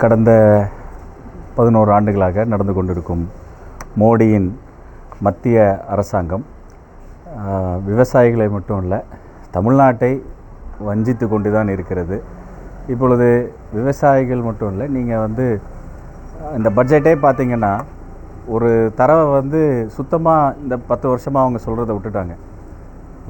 கடந்த பதினோரு ஆண்டுகளாக நடந்து கொண்டிருக்கும் மோடியின் மத்திய அரசாங்கம் விவசாயிகளை மட்டும் இல்லை தமிழ்நாட்டை வஞ்சித்து கொண்டு தான் இருக்கிறது. இப்பொழுது விவசாயிகள் மட்டும் இல்லை நீங்கள் வந்து இந்த பட்ஜெட்டே பார்த்தீங்கன்னா ஒரு தரவை வந்து சுத்தமாக இந்த பத்து வருஷமாக அவங்க சொல்கிறத விட்டுட்டாங்க.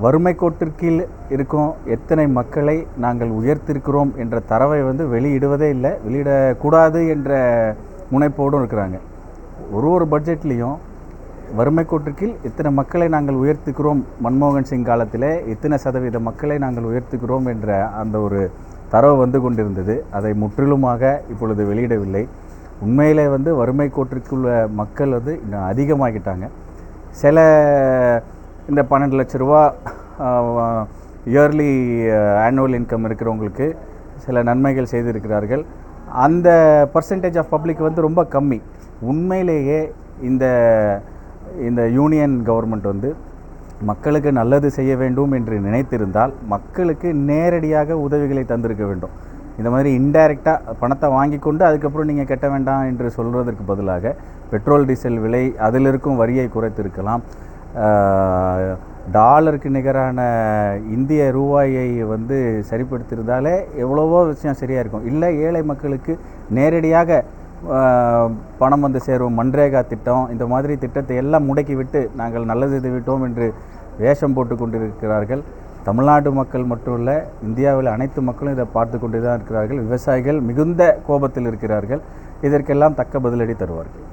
வறுமை கோட்டிற்கீழ் இருக்கும் எத்தனை மக்களை நாங்கள் உயர்த்திருக்கிறோம் என்ற தரவை வந்து வெளியிடுவதே இல்லை வெளியிடக்கூடாது என்ற முனைப்போடும் இருக்கிறாங்க. ஒரு ஒரு பட்ஜெட்லேயும் வறுமை கோட்டிற்கீழ் இத்தனை மக்களை நாங்கள் உயர்த்துக்கிறோம் மன்மோகன் சிங் காலத்தில் இத்தனை சதவீத மக்களை நாங்கள் உயர்த்துக்கிறோம் என்ற அந்த ஒரு தரவு வந்து கொண்டிருந்தது. அதை முற்றிலுமாக இப்பொழுது வெளியிடவில்லை. உண்மையிலே வந்து வறுமை கோட்டிற்குள்ள மக்கள் வந்து இன்னும் அதிகமாகிட்டாங்க. சில இந்த பன்னெண்டு லட்ச ரூபா இயர்லி ஆனுவல் இன்கம் இருக்கிறவங்களுக்கு சில நன்மைகள் செய்திருக்கிறார்கள். அந்த பர்சன்டேஜ் ஆஃப் பப்ளிக் வந்து ரொம்ப கம்மி. உண்மையிலேயே இந்த இந்த யூனியன் கவர்மெண்ட் வந்து மக்களுக்கு நல்லது செய்ய வேண்டும் என்று நினைத்திருந்தால் மக்களுக்கு நேரடியாக உதவிகளை தந்திருக்க வேண்டும். இந்த மாதிரி இன்டைரக்டாக பணத்தை வாங்கி கொண்டு அதுக்கப்புறம் நீங்கள் கட்ட வேண்டாம் என்று சொல்கிறதுக்கு பதிலாக பெட்ரோல் டீசல் விலை அதில் இருக்கும் வரியை குறைத்திருக்கலாம். டாலருக்கு நிகரான இந்திய ரூபாயை வந்து சரிப்படுத்தியிருந்தாலே எவ்வளவோ விஷயம் சரியாக இருக்கும். இல்லை ஏழை மக்களுக்கு நேரடியாக பணம் வந்து சேரும். மன்ரேகா திட்டம் இந்த மாதிரி திட்டத்தை எல்லாம் முடக்கிவிட்டு நாங்கள் நல்லது செய்து விட்டோம் என்று வேஷம் போட்டு கொண்டிருக்கிறார்கள். தமிழ்நாடு மக்கள் மட்டும் இல்லை இந்தியாவில் அனைத்து மக்களும் இதை பார்த்து கொண்டு தான் இருக்கிறார்கள். விவசாயிகள் மிகுந்த கோபத்தில் இருக்கிறார்கள். இதற்கெல்லாம் தக்க பதிலடி தருவார்கள்.